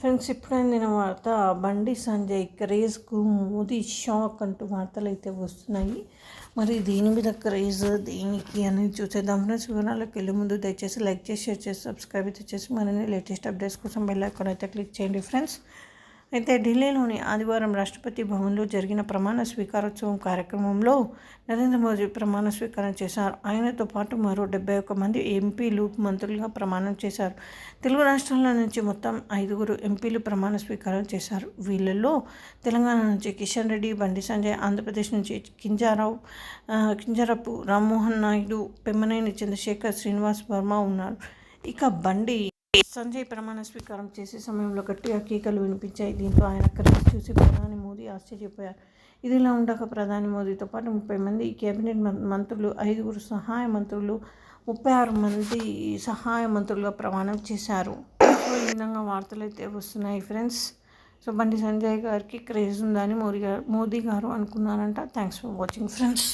Friends ఇప్పుడైన వార్త Bandi Sanjay క్రేజ్కు Modi shock అంటూ వార్తలు అయితే వస్తున్నాయి. మరి దీని మీద క్రేజ్ దేనికి అనేది చూసేద్దాం. ఫ్రెండ్స్ వివరాలకు వెళ్ళే ముందు దయచేసి లైక్ చేసి షేర్ చేసి సబ్స్క్రైబ్ అయితే చేసి మరిన్ని లేటెస్ట్ అప్డేట్స్ కోసం బెల్ ఐకాన్ అయితే క్లిక్ చేయండి ఫ్రెండ్స్. అయితే ఢిల్లీలోని ఆదివారం రాష్ట్రపతి భవన్లో జరిగిన ప్రమాణ స్వీకారోత్సవం కార్యక్రమంలో నరేంద్ర మోదీ ప్రమాణ స్వీకారం చేశారు. ఆయనతో పాటు మరో డెబ్బై ఒక్క మంది ఎంపీలు మంత్రులుగా ప్రమాణం చేశారు. తెలుగు రాష్ట్రాల నుంచి మొత్తం ఐదుగురు ఎంపీలు ప్రమాణ స్వీకారం చేశారు. వీళ్ళల్లో తెలంగాణ నుంచి కిషన్ రెడ్డి బండి సంజయ్ ఆంధ్రప్రదేశ్ నుంచి కింజారావు కింజారపు రామ్మోహన్ నాయుడు పెమ్మనేని చంద్రశేఖర్ శ్రీనివాస్ వర్మ ఉన్నారు. ఇక బండి సంజయ్ ప్రమాణ స్వీకారం చేసే సమయంలో గట్టిగా కేకలు వినిపించాయి. దీంతో ఆయన క్రేజ్ చూసి ప్రధాని మోదీ ఆశ్చర్యపోయారు. ఇదిలా ఉండక ప్రధాని మోదీతో పాటు ముప్పై మంది కేబినెట్ మంత్రులు ఐదుగురు సహాయ మంత్రులు ముప్పై ఆరు మంది సహాయ మంత్రులుగా ప్రమాణం చేశారు. ఈ విధంగా వార్తలు అయితే వస్తున్నాయి ఫ్రెండ్స్. సో బండి సంజయ్ గారికి క్రేజ్ ఉందని మోదీ గారు మోదీ గారు అనుకున్నారంట. Thanks for watching friends.